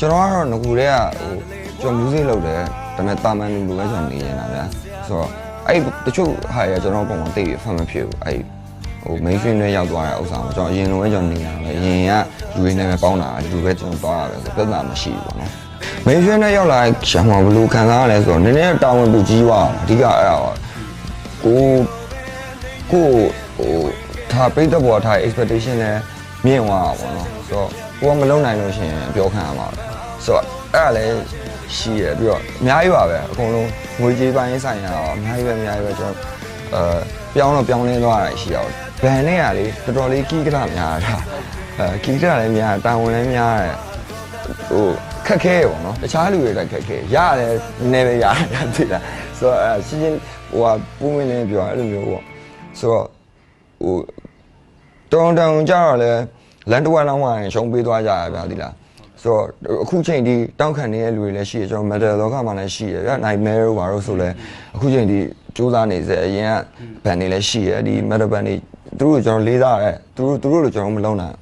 ကျွန်တော်ကတော့ငကူတည်းကဟိုကျွန်တော် music လုပ်တယ်ဒါပေမဲ့တာမန်လူလိုပဲကျွန်တော်နေနေတာဗျာဆိုတော့အဲ့တချို့ဟာရကျွန်တော်ပုံမှန်သိရဖတ်မဖြစ်ဘူးအဲ့ဟို mainstream နဲ့ရောက်သွားတဲ့ဥစ္စာမှာကျွန်တော်အရင်လိုပဲကျွန်တော်နေတာပဲအရင်ကလူတွေနဲ့ပဲပေါင်းတာဒီလိုပဲကျွန်တော်သွားတာပဲဆိုပြဿနာမရှိဘူးပေါ့နော် mainstream နဲ့ရောက်လာတဲ့ရှမ်းမှာဘယ်လိုခံစားရလဲဆိုတော့နည်းနည်းတာဝန်ပူကြီးသွားအဓိကအဲ့ဒါပါကိုကိုဟိုဒါပိတ်တဲ့ဘောထား expectation နဲ့ မြင့်သွားတာပေါ့နော်ဆိုတော့ကိုကမလုံနိုင်လို့ရှိရင်ပြောခံရမှာပဲဆိုတော့အဲ့ဒါလည်းရှိရပြီးတော့အများကြီးပါပဲအကုန်လုံးငွေကြေးပိုင်းဆိုင်ရာတော့အများကြီးပဲအများကြီးပဲကျွန်တော်အဲပြောင်းတော့ပြောင်းလဲသွားတာရှိရအောင်ဘန်နဲ့ကလေတော်တော်လေးကီးကလာများတာအဲကီးကလာလည်းများတာဝန်လည်းများတယ်ဟိုခက်ခဲပေါ့နော်တခြားလူတွေလည်းခက်ခဲရတယ်နည်းနည်းပဲရတယ်သိလားဆိုတော့အဲရှင်းရှင်းဟိုဟာပူးမင်းလေးပြောအဲ့လိုမျိုးပေါ့ဆိုတော့ဟို တောင်းတောင်းကြတော့လဲလန်တဝက်လောက်မှရင်ရှုံးပေးသွားကြရဗျာသိလားဆိုတော့အခုချိန်ဒီတောင်းခံနေတဲ့လူတွေလည်းရှိရကျွန်တော် metal လောကမှာလည်းရှိရဗျာ nightmare တို့ဘာလို့ဆိုလဲအခုချိန်ဒီစူးစမ်းနေစေအရင်ကဘန်တွေလည်းရှိရဒီ metal band တွေသူတို့ကိုကျွန်တော်လေးစားရတယ်သူတို့သူတို့လိုကျွန်တော်မလုံးနိုင်